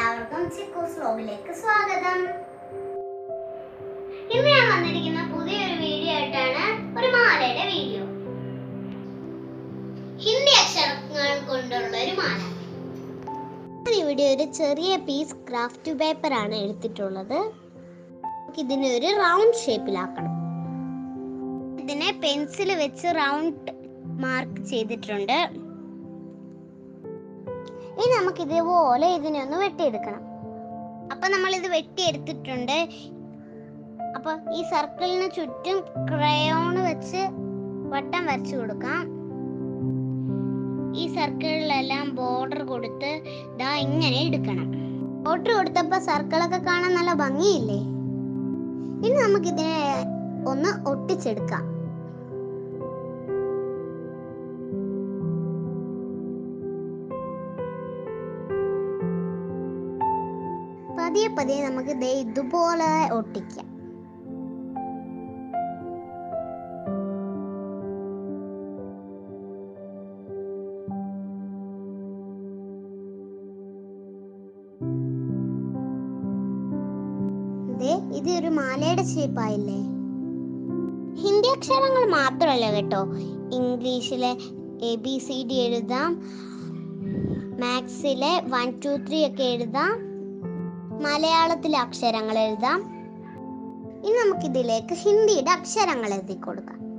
എല്ലാവർക്കും ചിക്കൂസ് വ്ലോഗിലേക്ക് സ്വാഗതം. ഇന്ന് ഞാൻ വന്നിരിക്കുന്ന പുതിയൊരു വീഡിയോ ആയിട്ടാണ് ഒരു മാലയുടെ വീഡിയോ. ഹിന്ദി അക്ഷരങ്ങൾ കൊണ്ടുള്ള ഒരു മാല. ഇവിടെ ഒരു ചെറിയ പീസ് ക്രാഫ്റ്റ് പേപ്പർ ആണ് എടുത്തിട്ടുള്ളത്. ഇതിനെ ഒരു റൗണ്ട് ഷേപ്പിലാക്കണം ഇതിനെ പെൻസിൽ വെച്ച് റൗണ്ട് മാർക്ക് ചെയ്തിട്ടുണ്ട്. ഇനി നമുക്ക് ഇതുപോലെ ഇതിനെ ഒന്ന് വെട്ടിയെടുക്കണം. അപ്പൊ നമ്മൾ ഇത് വെട്ടിയെടുത്തിട്ടുണ്ട്. അപ്പൊ ഈ സർക്കിളിന് ചുറ്റും ക്രയോണ് വെച്ച് വട്ടം വരച്ചു കൊടുക്കാം. ഈ സർക്കിളിലെല്ലാം ബോർഡർ കൊടുത്ത് ഇതാ ഇങ്ങനെ എടുക്കണം. ബോർഡർ കൊടുത്തപ്പോ സർക്കിളൊക്കെ കാണാൻ നല്ല ഭംഗിയില്ലേ? ഇനി നമുക്ക് ഇതിനെ ഒന്ന് ഒട്ടിച്ചെടുക്കാം. പതിയെ പതിയെ നമുക്ക് ദേ ഇതുപോലെ ഒട്ടിക്കാം. ഇത് ഒരു മാലയുടെ ഷേപ്പായില്ലേ ഹിന്ദി അക്ഷരങ്ങൾ മാത്രമല്ല കേട്ടോ. ഇംഗ്ലീഷിലെ എ ബി സി ഡി എഴുതാം. മാത്സിലെ വൺ ടു ത്രീ ഒക്കെ എഴുതാം. മലയാളത്തിലെ അക്ഷരങ്ങൾ എഴുതാം. ഇനി നമുക്ക് ഇതിലേക്ക് ഹിന്ദിയുടെ അക്ഷരങ്ങൾ എഴുതി കൊടുക്കാം.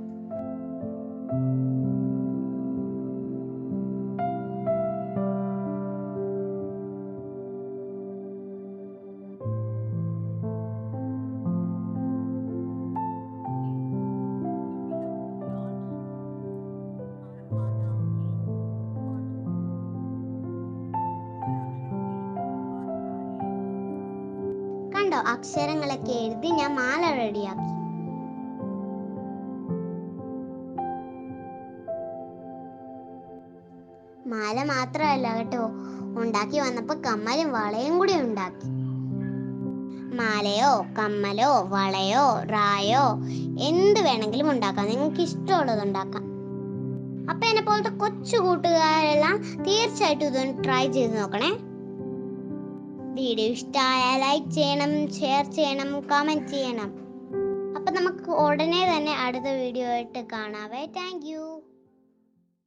കണ്ടോ? അക്ഷരങ്ങളൊക്കെ എഴുതി ഞാൻ മാല റെഡിയാക്കി. മാല മാത്രമല്ല കേട്ടോ ഉണ്ടാക്കി വന്നപ്പോ കമ്മലും വളയും കൂടി ഉണ്ടാക്കി. മാലയോ കമ്മലോ വളയോ റായോ എന്ത് വേണമെങ്കിലും ഉണ്ടാക്കാം. നിങ്ങൾക്ക് ഇഷ്ടമുള്ളത് ഉണ്ടാക്കാം. അപ്പൊ എന്നെ പോലത്തെ കൊച്ചു കൂട്ടുകാരെല്ലാം തീർച്ചയായിട്ടും ഇതൊന്ന് ട്രൈ ചെയ്ത് നോക്കണേ. വീഡിയോ ഇഷ്ടമായ ലൈക്ക് ചെയ്യണം ഷെയർ ചെയ്യണം കമന്റ് ചെയ്യണം. അപ്പം നമുക്ക് ഉടനെ തന്നെ അടുത്ത വീഡിയോ ആയിട്ട് കാണാവേ. താങ്ക്